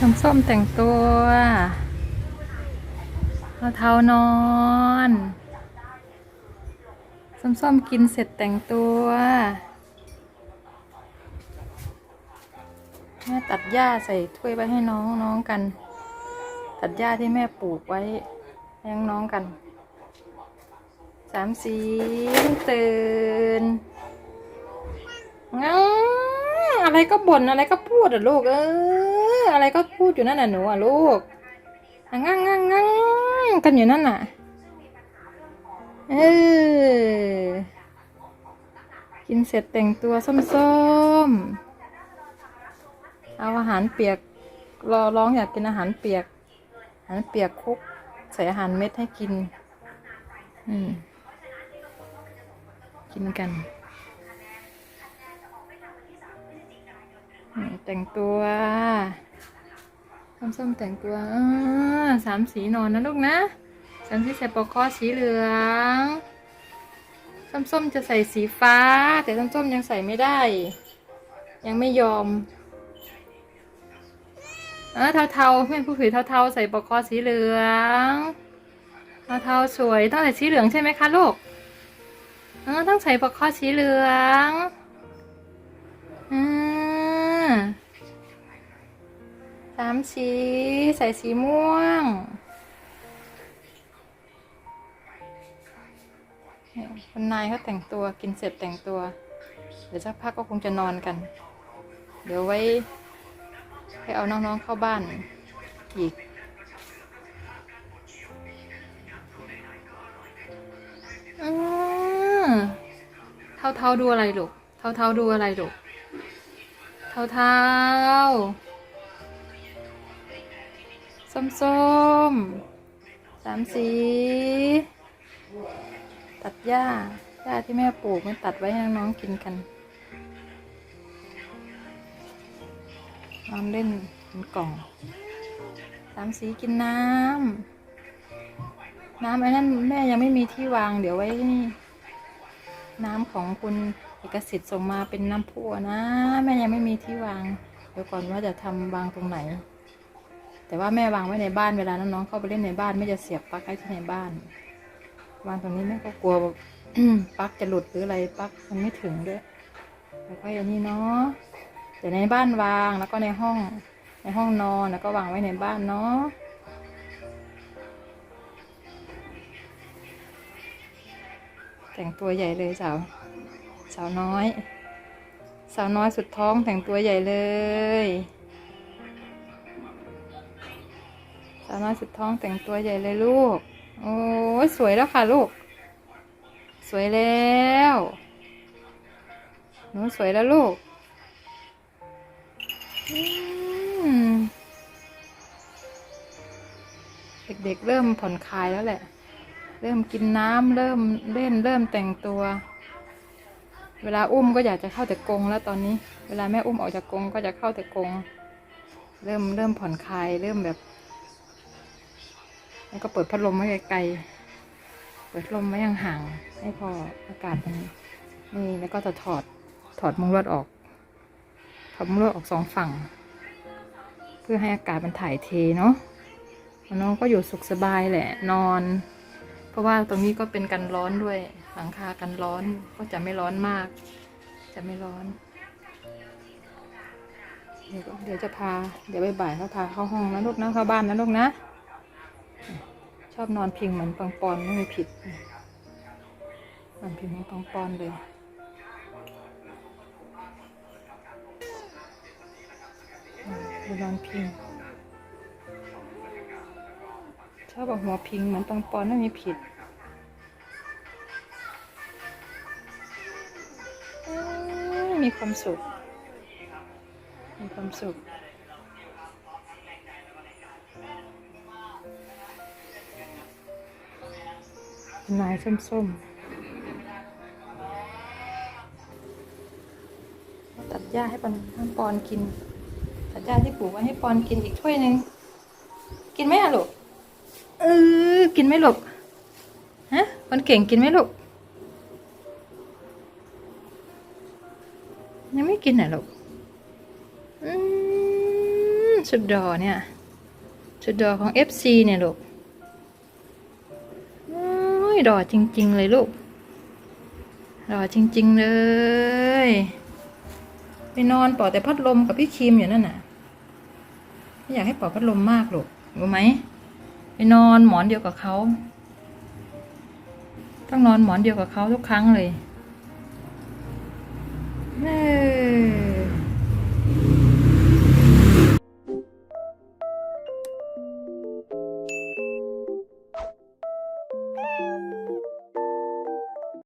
ส้มๆแต่งตัวเอาเท้านอนส้มๆกินเสร็จแต่งตัวแม่ตัดหญ้าใส่ถ้วยไว้ให้น้องน้องกัน ตัดหญ้าที่แม่ปลูกไว้ให้น้องๆกัน สามสีตื่นงั้งอะไรก็บ่นอะไรก็พูดอะลูกเออ อะไรก็พูดอยู่นั่นน่ะหนูอะลูกงั้งงั้งงั้งกันอยู่นั่นน่ะ เออ กินเสร็จแต่งตัวส้มๆ เอาอาหารเปียก รอร้องอยากกินอาหารเปียก อาหารเปียกคุก ใส่อาหารเม็ดให้กิน อืม กินกัน แต่งตัวส้มๆแต่งตัวสามสีนอนนะลูกนะสามสีใส่ปลอกคอสีเหลืองส้มๆจะใส่สีฟ้า แต่ส้มๆยังใส่ไม่ได้ ยังไม่ยอมเออเทาๆเพื่อนผู้ผิวเทาๆใส่ปลอกคอสีเหลืองเทาๆสวยต้องใส่สีเหลืองใช่ไหมคะลูกเออต้องใส่ปลอกคอสีเหลืองอ่า สามสีใส่สีม่วง เนี่ยคุณนายเขาแต่งตัวกินเสร็จแต่งตัว เดี๋ยวสักพักก็คงจะนอนกัน เดี๋ยวไว้ให้เอาน้องๆเข้าบ้านอีกอเท่าเท่าๆดูอะไรลูก เท่าเท่าๆดูอะไรลูก เท่าเทาส้มส้มๆสามสี ตัดหญ้าหญ้าที่แม่ปลูกมันตัดไว้ให้น้องๆกินกันนอนเล่นเป็นกล่องสามสีกินน้ำน้ำไอ้นั่นแม่ยังไม่มีที่วางเดี๋ยวไว้นี่ น้ำของคุณเอกสิทธิ์ส่งมาเป็นน้ำพุอะนะแม่ยังไม่มีที่วางเดี๋ยวก่อนว่าจะทำวางตรงไหน แต่ว่าแม่วางไว้ในบ้านเวลาน้องๆเข้าไปเล่นในบ้านแม่จะเสียบปลั๊กไว้ที่ในบ้าน วางตรงนี้แม่ก็กลัวปลั๊กจะหลุดหรืออะไรปลั๊กมันไม่ถึงด้วยแล้วก็อย่างนี้เนาะแต่ในบ้านวางแล้วก็ในห้องในห้องนอนแล้วก็วางไว้ในบ้านเนาะ แต่งตัวใหญ่เลยสาวสาวน้อย สาวน้อยสุดท้องแต่งตัวใหญ่เลย สาวน้อยสุดท้องแต่งตัวใหญ่เลยลูก โอ้ยสวยแล้วค่ะลูก สวยแล้วหนูสวยแล้วลูกเด็กๆเริ่มผ่อนคลายแล้วแหละ เริ่มกินน้ำเริ่มเล่นเริ่มแต่งตัว เวลาอุ้มก็อยากจะเข้าแต่กรงแล้วตอนนี้ เวลาแม่อุ้มออกจากกรงก็จะเข้าแต่กรงเริ่มเริ่มผ่อนคลายเริ่มแบบ แล้วก็เปิดพัดลมไว้ไกลๆเปิดลมไว้ห่างๆให้พออากาศมันนี่แล้วก็จะถอดถอดมุ้งลวดออกถอดมุ้งลวดออกสองฝั่ง เพื่อให้อากาศมันถ่ายเทเนาะน้องก็อยู่สุขสบายแหละ นอน ราะว่าตรงนี้ก็เป็นกันร้อนด้วยหลังคากันร้อนก็จะไม่ร้อนมาก จะไม่ร้อน เดี๋ยวก็เดี๋ยวจะพา เดี๋ยวบ่ายๆเขาพาเข้าห้องนะลูกนะเข้าบ้านนะลูกนะ ชอบนอนพิงเหมือนปังปอนไม่มีผิดนอนพิงเหมือนปังปอนเลยนอนพิง ชอบอาหัวพิงเหมือนปังปอนไม่มีผิดมมีความสุข มีความสุขนายส้มๆ ตัดหญ้าให้ปอนให้ปอนกิน ตัดหญ้าที่ปลูกไว้ให้ปอนกินอีกถ้วยหนึ่ง กินไหมอะลูก เออกินไม่หลูกฮะคนเก่งกินไม่หลูกยังไม่กินอะลูกอืมสุดดอเนี่ยชุดดอของ FC เนี่ยลูกโอ้ยดอจริง ๆ เลยลูกดอจริง ๆ เลย ไปนอนป่าแต่พัดลมกับพี่ครีมอยู่นั่นน่ะ ไม่อยากให้ป่าพัดลมมากลูกรู้ไหม ไปนอนหมอนเดียวกับเขา ต้องนอนหมอนเดียวกับเขาทุกครั้งเลยเ